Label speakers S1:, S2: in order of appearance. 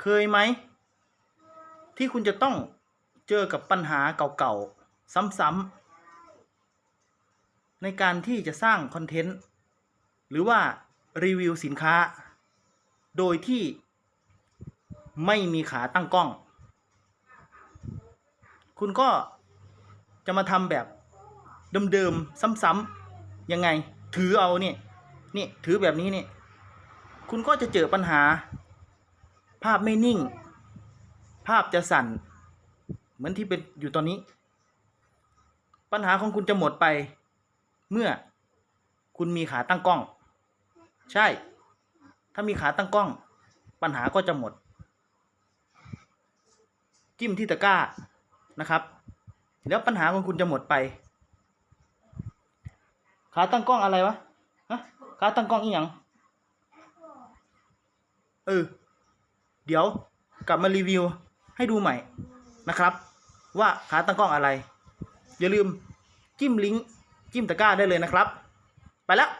S1: เคยไหม ที่คุณจะต้องเจอกับปัญหาเก่าๆ ซ้ำๆในการที่จะสร้างคอนเทนต์ หรือว่ารีวิวสินค้า โดยที่ไม่มีขาตั้งกล้อง คุณก็จะมาทำแบบเดิมๆ ซ้ำๆ ยังไง ถือเอาเนี่ยนี่ ถือแบบนี้เนี่ย คุณก็จะเจอปัญหา ภาพไม่นิ่ง ภาพจะสั่น เหมือนที่เป็นอยู่ตอนนี้ ปัญหาของคุณจะหมดไป เมื่อคุณมีขาตั้งกล้อง ใช่ ถ้ามีขาตั้งกล้อง ปัญหาก็จะหมด จิ้มที่ตะกร้านะครับ แล้วปัญหาของคุณจะหมดไป ขาตั้งกล้องอะไรวะฮะขาตั้งกล้องอีหยังเออ เดี๋ยวกลับมารีวิวให้ดูใหม่นะครับ ว่าขาตั้งกล้องอะไร อย่าลืมจิ้มลิงก์จิ้มตะกร้าได้เลยนะครับ ไปแล้ว